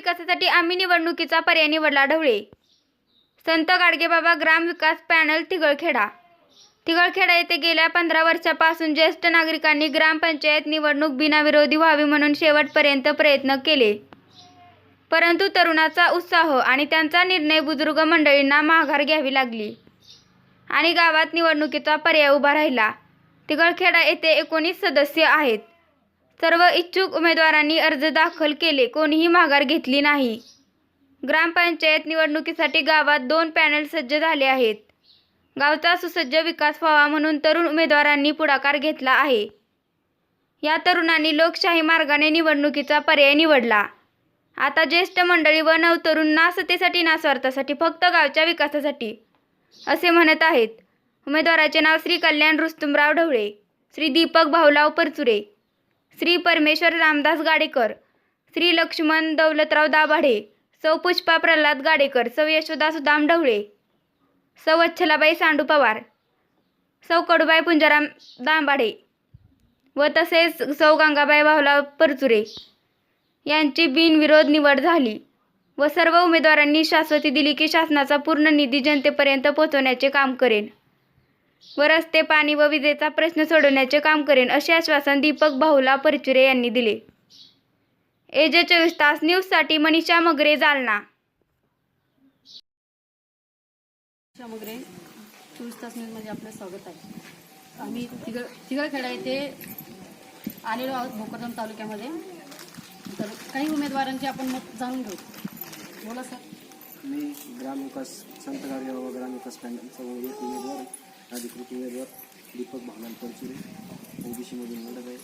विकासासाठी आम्ही निवडणुकीचा पर्याय निवडला ढवळे. संत गाडगेबाबा ग्राम विकास पॅनल तिगळखेडा. तिगळखेडा येथे गेल्या पंधरा वर्षापासून ज्येष्ठ नागरिकांनी ग्रामपंचायत निवडणूक बिनाविरोधी व्हावी म्हणून शेवटपर्यंत प्रयत्न केले. परंतु तरुणाचा उत्साह आणि त्यांचा निर्णय बुजुर्ग मंडळींना माघार घ्यावी लागली. आणि गावात निवडणुकीचा पर्याय उभा राहिला. तिगळखेडा येथे एकोणीस सदस्य आहेत. सर्व इच्छुक उमेदवारांनी अर्ज दाखल केले. कोणीही माघार घेतली नाही. ग्रामपंचायत निवडणुकीसाठी गावात दोन पॅनल सज्ज झाले आहेत. गावचा सुसज्ज विकास व्हावा म्हणून तरुण उमेदवारांनी पुढाकार घेतला आहे. या तरुणांनी लोकशाही मार्गाने निवडणुकीचा पर्याय निवडला. आता ज्येष्ठ मंडळी व नवतरुण ना नास्वार्थासाठी ना स्वार्थासाठी फक्त गावच्या विकासासाठी असे म्हणत आहेत. उमेदवाराचे नाव श्री कल्याण रुस्तुमराव ढवळे श्री दीपक भाऊलाव परचुरे श्री परमेश्वर रामदास गाडेकर श्री लक्ष्मण दौलतराव दाभाडे सौ पुष्पा प्रल्हाद गाडेकर सौ यशोदा सुदाम ढवळे सौ वच्छलाबाई सांडू पवार सौ कडूबाई पुंजाराम दांबाडे व तसेच सौ गंगाबाई भाऊलाव परचुरे यांची बिनविरोध निवड झाली व सर्व उमेदवारांनी शाश्वती दिली की शासनाचा पूर्ण निधी जनतेपर्यंत पोहोचवण्याचे काम करेन. व रस्ते पाणी व विजेचा प्रश्न सोडवण्याचे काम करेन असे आश्वासन दीपक भाऊला परचुरे यांनी दिले. एजे चोवीस तास न्यूजसाठी मनीषा मगरे जालना. मगरे चोवीस तास न्यूजमध्ये आपलं स्वागत आहे. आम्ही तिगळ तिगळखेडा येथे आलेलो आहोत भोकरदन तालुक्यामध्ये. तर काही उमेदवारांचे आपण मत जाणून घेऊ. बोला सर. मी ग्रामविकास संत गाडगेबाबा ग्रामविकास पॅनलचा उमेदवार अधिकृत उमेदवार दीपक भावनाल परचुरे ओबीसीमधून लढत आहे.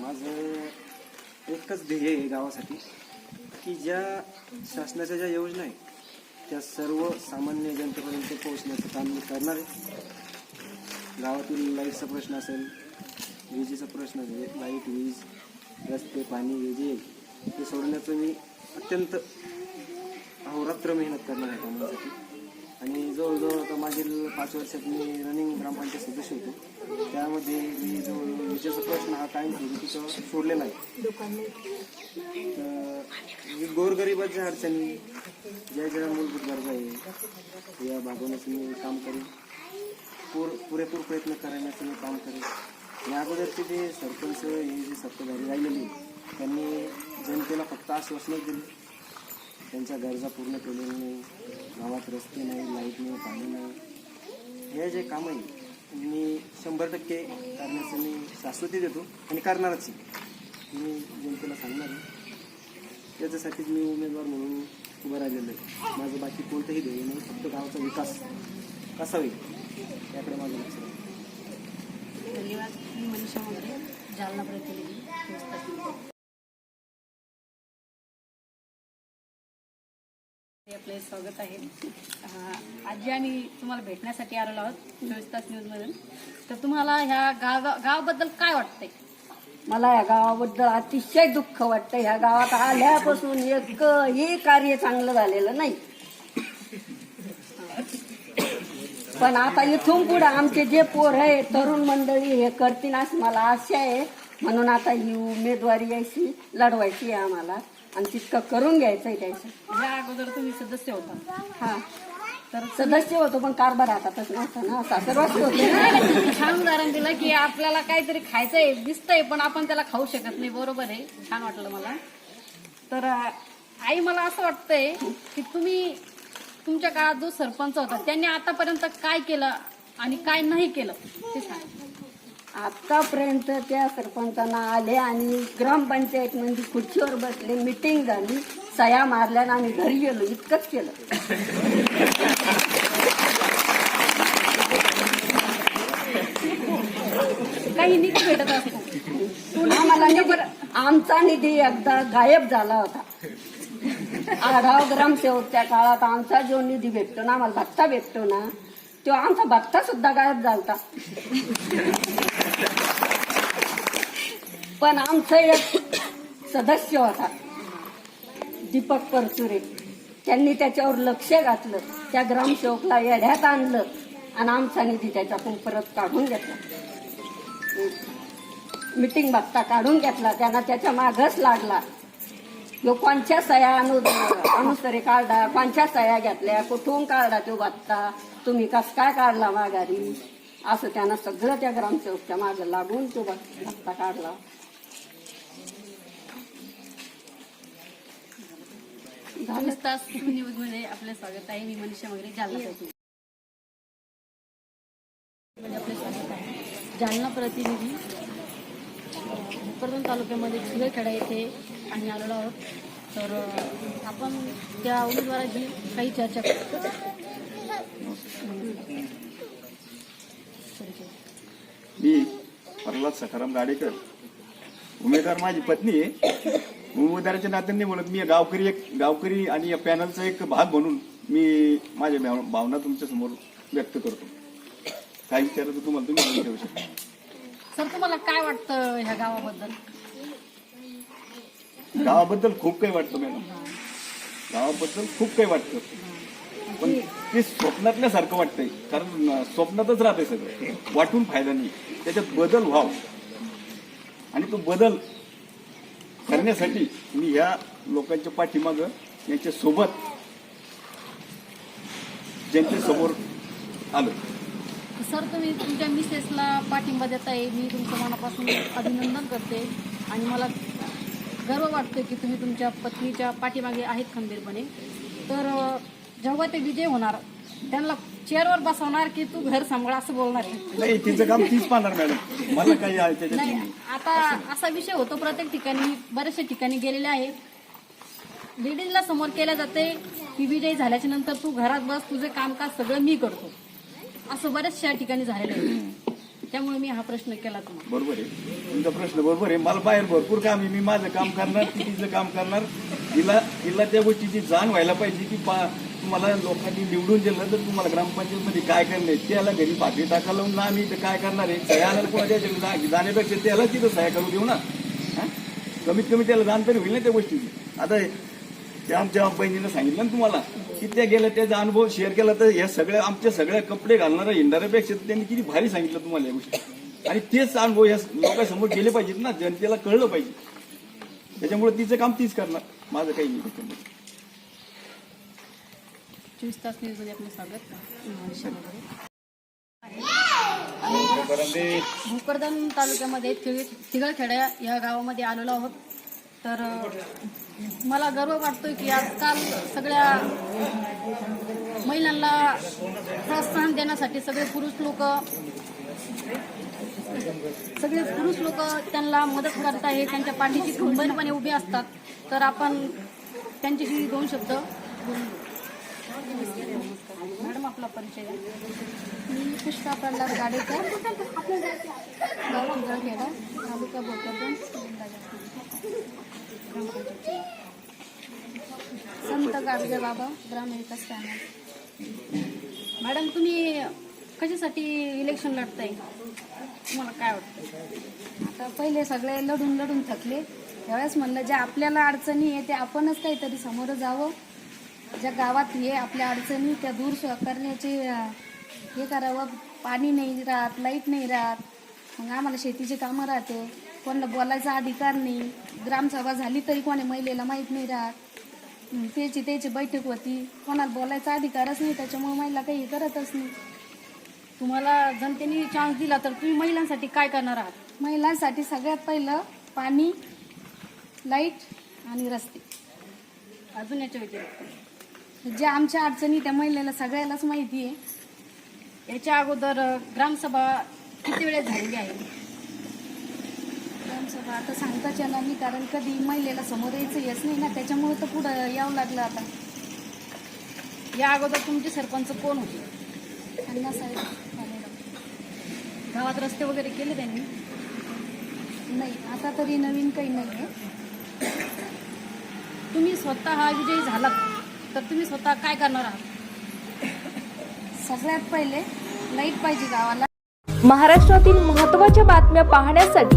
माझं एकच ध्येय आहे गावासाठी की ज्या शासनाच्या ज्या योजना आहेत त्या सर्व सामान्य जनतेपर्यंत पोहोचण्याचं काम मी करणार आहे. गावातील लाईटचा प्रश्न असेल विजेचा प्रश्न असेल लाइट वीज रस्ते पाणी हे ते सोडण्याचं मी अत्यंत अहोरात्र मेहनत करणार आहे कामासाठी. आणि जवळजवळ आता मागील पाच वर्षात मी रनिंग ग्रामपंचायत सदस्य होतो. त्यामध्ये मी जवळजवळ विजेचा प्रश्न हा कायम तिथं सोडलेला आहे. तर गोरगरिबाच्या अडचणी ज्या ज्या मूलभूत गरजा आहे या भागवण्याचं मी काम करेन. पूर पुरेपूर प्रयत्न करण्याचं मी काम करेन. आणि अगोदरचे जे सरपंच हे जे सत्ताधारी राहिलेले त्यांनी जनतेला फक्त आश्वासनच दिली. त्यांच्या गरजा पूर्ण केलेल्या नाही. गावात रस्ते नाही लाइट नाही पाणी नाही. हे जे काम आहे मी शंभर टक्के करण्याचं मी शाश्वती देतो आणि करणारच आहे. मी जनतेला सांगणार आहे त्याच्यासाठीच मी उमेदवार म्हणून उभं राहिलेलो आहे. माझं बाकी कोणतंही ध्येय नाही फक्त गावाचा विकास कसा होईल याकडे माझं लक्ष धन्यवाद. मी मनीषा मगरे जालना प्रतिनिधी. आपले स्वागत आहे. आजी आणि तुम्हाला भेटण्यासाठी आलेलो आहोत चोवीस तास न्यूजमधून तर तुम्हाला ह्या गाव गावाबद्दल काय वाटतंय? मला या गावाबद्दल अतिशय दुःख वाटतं ह्या गावात आल्यापासून एकही कार्य चांगलं झालेलं नाही. पण आता इथून पुढे आमचे जे पोर आहे तरुण मंडळी हे करतील असं मला आशा आहे. म्हणून आता ही उमेदवारी अशी लढवायची आहे आम्हाला. आणि तितकं करून घ्यायचं आहे त्याचं. ह्या अगोदर तुम्ही सदस्य होता. हा. तर सदस्य होतो पण कारभार हातातच नव्हता ना सासरवासी होते. ना तुम्ही छान उदाहरण दिलं की आपल्याला काहीतरी खायचंय दिसतंय पण आपण त्याला खाऊ शकत नाही. बरोबर आहे. छान वाटलं मला. तर अं, आई मला असं वाटतंय की तुम्ही तुमच्या काळात जो सरपंच होता त्यांनी आतापर्यंत काय केलं आणि काय नाही केलं ते सांगा. आतापर्यंत त्या सरपंचांना आले आणि ग्रामपंचायत मध्ये खुर्चीवर बसले मिटिंग झाली सया मारल्या आणि आम्ही घरी गेलो इतकंच केलं. काही निधी भेटत असतो आम्हाला आमचा निधी एकदा गायब झाला होता. आढाव ग्रामसेवकच्या काळात आमचा जो निधी भेटतो ना आम्हाला भत्ता भेटतो ना तो आमचा भत्ता सुद्धा गायब झालता. पण आमचं एक सदस्य होता दीपक परचुरे. त्यांनी त्याच्यावर लक्ष घातलं. त्या ग्रामसेवकला येढ्यात आणलं आणि आमचा निधी त्याच्यातून परत काढून घेतला. मिटिंग बघता काढून घेतला. त्यांना त्याच्या मागच लागला. लोकांच्या कोणच्या सह्या अनुसरे काढला कोणच्या सह्या घेतल्या कुठून काढला तो भत्ता तुम्ही कस काय काढला माघारी? असं त्यांना सगळं त्या ग्रामसेवकच्या मागं लागून तो भत्ता काढला. चोवीस तास न्यूजमध्ये आपले स्वागत आहे. मी मनीषा वगैरे जालना जालना प्रतिनिधी भोकरदन तालुक्यामध्ये झुलेखेडा येथे आम्ही आलेलो आहोत. तर आपण त्या उमेदवाराची काही चर्चा करू. मी प्रल्हाद सखाराम गाडेकर. उमेदवार माझी पत्नी आहे. उमेदवाराच्या नात्याने म्हणत मी गावकरी एक गावकरी आणि या पॅनलचा एक भाग म्हणून मी माझ्या भाव- भावना तुमच्यासमोर व्यक्त करतो. काय विचारायचं तुम्हाला तुम्ही बोलू शकता. सर तुम्हाला काय वाटतं ह्या गावाबद्दल? गावाबद्दल खूप काही वाटतं मॅडम. गावाबद्दल खूप काही वाटतं. पण ते स्वप्नातल्यासारखं वाटतंय. कारण स्वप्नातच राहतंय सगळं. वाटून फायदा नाही. त्याच्यात बदल व्हाव. आणि तो बदल करण्यासाठी मी ह्या लोकांच्या पाठीमागं यांच्या सोबत जनतेसमोर आलो सर तुम्ही तुमच्या मिसेसला पाठिंबा देत आहे मी तुमचं मनापासून अभिनंदन करते. आणि मला गर्व वाटतो की तुम्ही तुमच्या पत्नीच्या पाठीमागे आहेत खंबीरपणे. तर जेव्हा ते विजय होणार त्यांना चेअरवर बसवणार की तू घर सांभाळ असं बोलणार. नाही तिचं काम तीच पाहणार मॅडम. मला काही नाही. आता असा विषय होतो प्रत्येक ठिकाणी बऱ्याचशा ठिकाणी गेलेले आहे. लेडीजला समोर केलं जाते की विजय झाल्याच्यानंतर तू घरात बस तुझे कामकाज सगळं मी करतो. असं बऱ्याचशा ठिकाणी झालेलं आहे. त्यामुळे मी हा प्रश्न केला तुम्हाला. बरोबर आहे. तुमचा प्रश्न बरोबर आहे. मला बाहेर भरपूर काम आहे. मी माझं काम करणार ती तिचं काम करणार तिला तिला त्या गोष्टीची जाण व्हायला पाहिजे की पा तुम्हाला लोकांनी निवडून दिलं तर तुम्हाला ग्रामपंचायतमध्ये काय करणार आहे? त्याला घरी भाकरी टाका लावून. ना आम्ही इथं काय करणार आहे? सह्याला कोणाच्या जाण्यापेक्षा त्याला तिथं सह्या करू देऊ ना. हा? कमीत कमी त्याला जाण तरी होईल ना त्या गोष्टीची. आता त्या आमच्या बहिणीनं सांगितलं ना तुम्हाला की त्या गेल्या त्याचा अनुभव शेअर केला तर हे सगळ्या आमच्या सगळ्या कपडे घालणाऱ्या हिंडाऱ्यापेक्षा त्यांनी किती भारी सांगितलं तुम्हाला या गोष्टी. आणि तेच अनुभव या लोकांसमोर गेले पाहिजेत ना जनतेला कळलं पाहिजे. त्याच्यामुळे तिचं काम तीच करणार. माझं काही नाही त्याच्यामध्ये. चोवीस तास न्यूजमध्ये आपलं स्वागत. भोकरदन तालुक्यामध्ये तिळ- तिगळखेडा या गावामध्ये आलेलो आहोत. तर मला गर्व वाटतोय की आजकाल सगळ्या महिलांना प्रोत्साहन देण्यासाठी सगळे पुरुष लोक सगळे पुरुष लोक त्यांना मदत करत आहे त्यांच्या पाठीशी खंबीरपणे उभे असतात. तर आपण त्यांच्याशी दोन शब्द मॅडम आपला परिचय मी पुष्पा प्रल्हाद गाडेकर. गाव तालुका भोकरदन संत गाडगे बाबा ग्रामविकास पॅनल मॅडम तुम्ही कशासाठी इलेक्शन लढताय? तुम्हाला काय वाटतं? आता पहिले सगळे लढून लढून थकले. त्यावेळेस म्हणलं ज्या आपल्याला अडचणी आहे ते आपणच काहीतरी समोर जावं. ज्या गावात हे आपल्या अडचणी त्या दूर करण्याचे हे करावं. पाणी नाही राहत लाइट नाही राहत. मग आम्हाला शेतीची कामं राहते. कोणाला बोलायचा अधिकार नाही. ग्रामसभा झाली तरी कोणी महिलेला माहीत नाही राहत. त्याची त्याची बैठक होती. कोणाला बोलायचा अधिकारच नाही त्याच्यामुळे महिला काही करतच नाही. तुम्हाला जनतेने चान्स दिला तर तुम्ही महिलांसाठी काय करणार आहात? महिलांसाठी सगळ्यात पहिलं पाणी लाइट आणि रस्ते. अजून याच्या व्यतिरिक्त? जे आमच्या अडचणी त्या महिलेला सगळ्यालाच माहिती आहे. याच्या अगोदर ग्रामसभा किती वेळेस झालेली आहे? सगळं आता सांगताच येणार नाही कारण कधी महिलेला समोर यायचं येत नाही ना त्याच्यामुळे तर पुढं यावं लागलं आता. या अगोदर तुमचे सरपंच कोण होते? अण्णा साहेब गावात रस्ते वगैरे केले त्यांनी? नाही आता तरी नवीन काही नाही आहे. तुम्ही स्वतः हा विजयी झालात तर तुम्ही स्वतः काय करणार आहात? सगळ्यात पहिले लाइट पाहिजे गावाला. महाराष्ट्रातील महत्त्वाच्या बातम्या पाहण्यासाठी